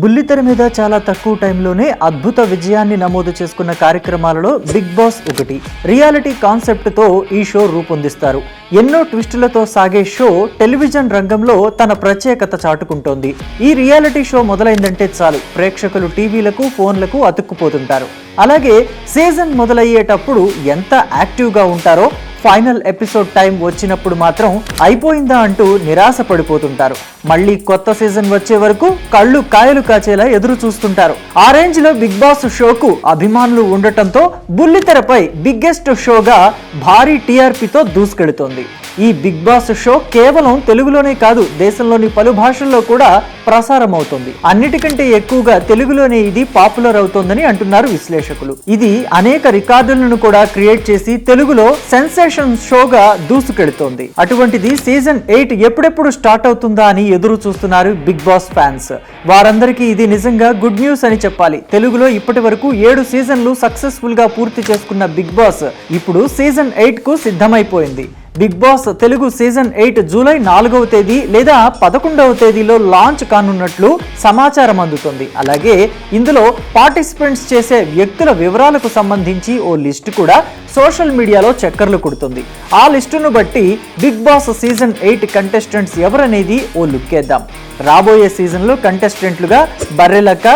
బుల్లితెర మీద చాలా తక్కువ టైంలోనే అద్భుత విజయాన్ని నమోదు చేసుకున్న కార్యక్రమాలలో బిగ్ బాస్ ఒకటి. రియాలిటీ కాన్సెప్ట్తో ఈ షో రూపొందిస్తారు. ఎన్నో ట్విస్టులతో సాగే షో టెలివిజన్ రంగంలో తన ప్రత్యేకత చాటుకుంటోంది. ఈ రియాలిటీ షో మొదలైందంటే చాలు. ప్రేక్షకులు టీవీలకు ఫోన్లకు అతుక్కుపోతుంటారు. అలాగే సీజన్ మొదలయ్యేటప్పుడు ఎంత యాక్టివ్గా ఉంటారో ఫైనల్ ఎపిసోడ్ టైం వచ్చినప్పుడు మాత్రం అయిపోయిందా అంటూ నిరాశ పడిపోతుంటారు. మళ్ళీ కొత్త సీజన్ వచ్చే వరకు కళ్ళు కాయలు కాచేలా ఎదురు చూస్తుంటారు. ఆ రేంజ్లో బిగ్ బాస్ షోకు అభిమానులు ఉండటంతో బుల్లితెరపై బిగ్గెస్ట్ షోగా భారీ టీఆర్పీతో దూసుకెడుతోంది ఈ బిగ్ బాస్ షో కేవలం తెలుగులోనే కాదు దేశంలోని పలు భాషల్లో కూడా ప్రసారం అవుతుంది అన్నిటికంటే ఎక్కువగా తెలుగులోనే ఇది పాపులర్ అవుతోందని అంటున్నారు విశ్లేషకులు. ఇది అనేక రికార్డులను కూడా క్రియేట్ చేసి తెలుగులో సెన్సేషన్ షోగా దూసుకెడుతోంది అటువంటిది సీజన్ ఎయిట్ ఎప్పుడెప్పుడు స్టార్ట్ అవుతుందా అని ఎదురు చూస్తున్నారు బిగ్ బాస్ ఫ్యాన్స్. వారందరికీ ఇది నిజంగా గుడ్ న్యూస్ అని చెప్పాలి. తెలుగులో ఇప్పటి వరకు ఏడు సీజన్లు సక్సెస్ఫుల్గా పూర్తి చేసుకున్న బిగ్ బాస్ ఇప్పుడు సీజన్ ఎయిట్కు సిద్ధమైపోయింది. Bigg Boss Telugu season eight July నాలుగవ తేదీ లేదా పదకొండవ తేదీలో లాంచ్ కానున్నట్లు సమాచారం అందుతుంది. అలాగే ఇందులో పార్టిసిపెంట్స్ చేసే వ్యక్తుల వివరాలకు సంబంధించి ఓ లిస్ట్ కూడా సోషల్ మీడియాలో చక్కర్లు కొడుతుంది. ఆ లిస్టును బట్టి Bigg Boss season eight contestants ఎవరనేది ఓ లుక్కేద్దాం రాబోయే సీజన్లో కంటెస్టెంట్లుగా Barrelakka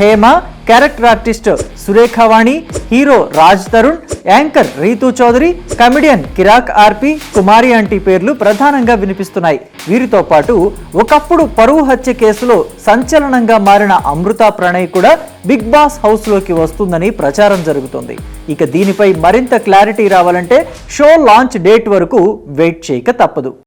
Hema character artist Surekhavani hero Raj Tarun anchor Rithu Chowdary comedian Kiraak RP Kumari అంటి పేర్లు ప్రధానంగా వినిపిస్తున్నాయి. వీరితో పాటు ఒకప్పుడు పరువు హత్య కేసులో సంచలనంగా మారిన అమృత ప్రణయ్ కూడా బిగ్ బాస్ హౌస్లోకి వస్తుందని ప్రచారం జరుగుతుంది. ఇక దీనిపై మరింత క్లారిటీ రావాలంటే షో లాంచ్ డేట్ వరకు వెయిట్ చేయక తప్పదు.